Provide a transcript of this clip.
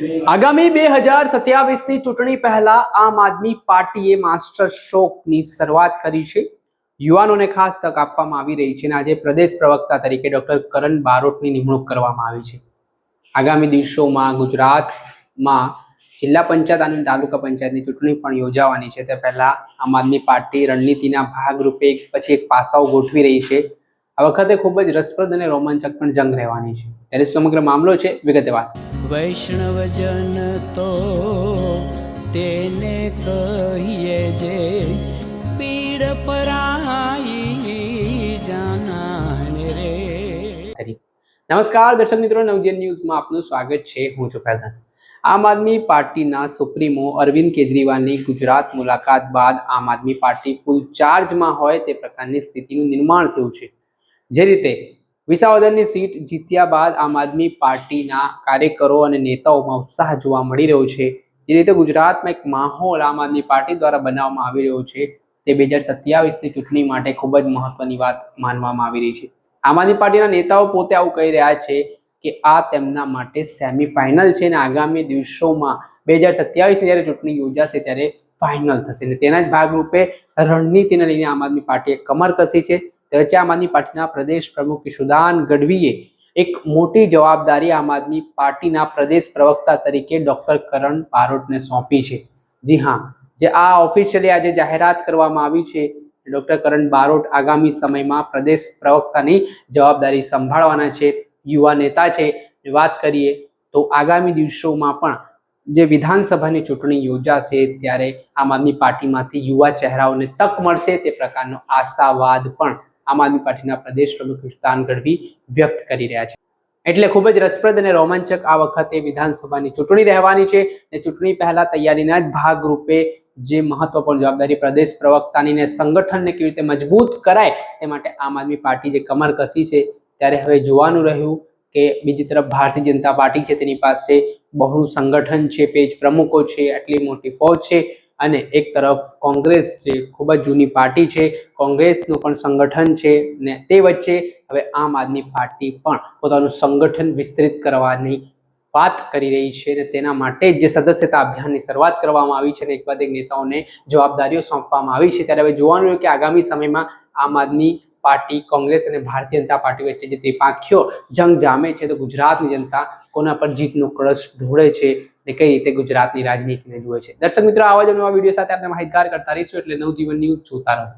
આગામી બે હજાર સત્યાવીસની ચૂંટણી પહેલા આમ આદમી પાર્ટીએ માસ્ટર સ્ટ્રોકની શરૂઆત કરી છે. યુવાનોને ખાસ તક આપવામાં આવી રહી છે અને આજે પ્રદેશ પ્રવક્તા તરીકે ડોક્ટર કરણ બારોટની નિમણૂક કરવામાં આવી છે. આગામી દિવસોમાં ગુજરાતમાં જિલ્લા પંચાયત અને તાલુકા પંચાયતની ચૂંટણી પણ યોજાવાની છે. તે પહેલા આમ આદમી પાર્ટી રણનીતિના ભાગરૂપે પછી એક પાસાઓ ગોઠવી રહી છે. આ વખતે ખૂબ જ રસપ્રદ અને રોમાંચક પણ જંગ રહેવાની છે. ત્યારે સમગ્ર મામલો છે વિગતે વાત વૈષ્ણવજન તો તેને કહીએ જે પીડ પરાઈ જાનાને રે. નમસ્કાર, દર્શક મિત્રો, નવજીવન ન્યૂઝમાં આપનું સ્વાગત છે. હું છું ફૈઝાન. આમ આદમી પાર્ટીના સુપ્રીમો અરવિંદ કેજરીવાલની ગુજરાત મુલાકાત બાદ આમ આદમી પાર્ટી ફૂલ ચાર્જમાં હોય તે પ્રકારની સ્થિતિનું નિર્માણ થયું છે. જે રીતે વિસાવદરની સીટ જીત્યા બાદ આમ આદમી પાર્ટીના કાર્યકરો અને નેતાઓમાં ઉત્સાહ જોવા મળી રહ્યો છે. જે રીતે ગુજરાતમાં એક માહોલ આમ આદમી પાર્ટી દ્વારા બનાવવામાં આવી રહ્યો છે તે બે હજાર સત્યાવીસની ચૂંટણી માટે ખૂબ જ મહત્વની વાત માનવામાં આવી રહી છે. આમ આદમી પાર્ટીના નેતાઓ પોતે આવું કહી રહ્યા છે કે આ તેમના માટે સેમીફાઇનલ છે અને આગામી દિવસોમાં બે હજાર સત્યાવીસની જ્યારે ચૂંટણી યોજાશે ત્યારે ફાઇનલ થશે અને તેના જ ભાગરૂપે રણનીતિને લઈને આમ આદમી પાર્ટીએ કમર કસી છે. તે આમ આદમી પાર્ટીના પ્રદેશ પ્રમુખ ઈશુદાન ગઢવીએ એક મોટી જવાબદારી આમ આદમી પાર્ટીના પ્રદેશ પ્રવક્તા તરીકે ડોક્ટર કરણ બારોટને સોંપી છે. જી હા, જે આ ઓફિશિયલી આજે જાહેરાત કરવામાં આવી છે ડોક્ટર કરણ બારોટ આગામી સમયમાં પ્રદેશ પ્રવક્તાની જવાબદારી સંભાળવાના છે, યુવા નેતા છે. વાત કરીએ તો આગામી દિવસોમાં પણ જે વિધાનસભાની ચૂંટણી યોજાશે ત્યારે આમ આદમી પાર્ટીમાંથી યુવા ચહેરાઓને તક મળશે તે પ્રકારનો આશાવાદ પણ આમ આદમી પાર્ટીના પ્રદેશ પ્રમુખ વિસ્તાન ગઢવી વ્યક્ત કરી રહ્યા છે. એટલે ખૂબ જ રસપ્રદ અને રોમાંચક આ વખતે વિધાનસભાની ચૂંટણી રહેવાની છે અને ચૂંટણી પહેલા તૈયારીના જ ભાગરૂપે જે મહત્વપૂર્ણ જવાબદારી પ્રદેશ પ્રવક્તાની ને સંગઠનને કેવી રીતે મજબૂત કરાય તે માટે આમ આદમી પાર્ટી જે કમર કસી છે ત્યારે હવે જોવાનું રહ્યું કે બીજી તરફ ભારતીય જનતા પાર્ટી છે તેની પાસે બહોળું સંગઠન છે, પેજ પ્રમુખો છે, આટલી મોટી ફોજ છે અને એક તરફ કોંગ્રેસ છે, ખૂબ જ જૂની પાર્ટી છે, કોંગ્રેસનું પણ સંગઠન છે ને તે વચ્ચે હવે આમ આદમી પાર્ટી પણ પોતાનું સંગઠન વિસ્તૃત કરવાની વાત કરી રહી છે અને તેના માટે જે સદસ્યતા અભિયાનની શરૂઆત કરવામાં આવી છે અને એક બાદ એક નેતાઓને જવાબદારીઓ સોંપવામાં આવી છે. ત્યારે હવે જોવાનું કે આગામી સમયમાં આમ આદમી પાર્ટી, કોંગ્રેસ અને ભારતીય જનતા પાર્ટી વચ્ચે જે ત્રિપાંખ્યો જંગ જામે છે તો ગુજરાતની જનતા કોના પર જીતનો કળશ ઢોળે છે ને કઈ રીતે ગુજરાતની રાજનીતિને જુએ છે. દર્શક મિત્રો આવા જ નવા વીડિયો સાથે આપણે માહિતગાર કરતા રહીશું. એટલે નવજીવન ન્યૂઝ જોતા રહો.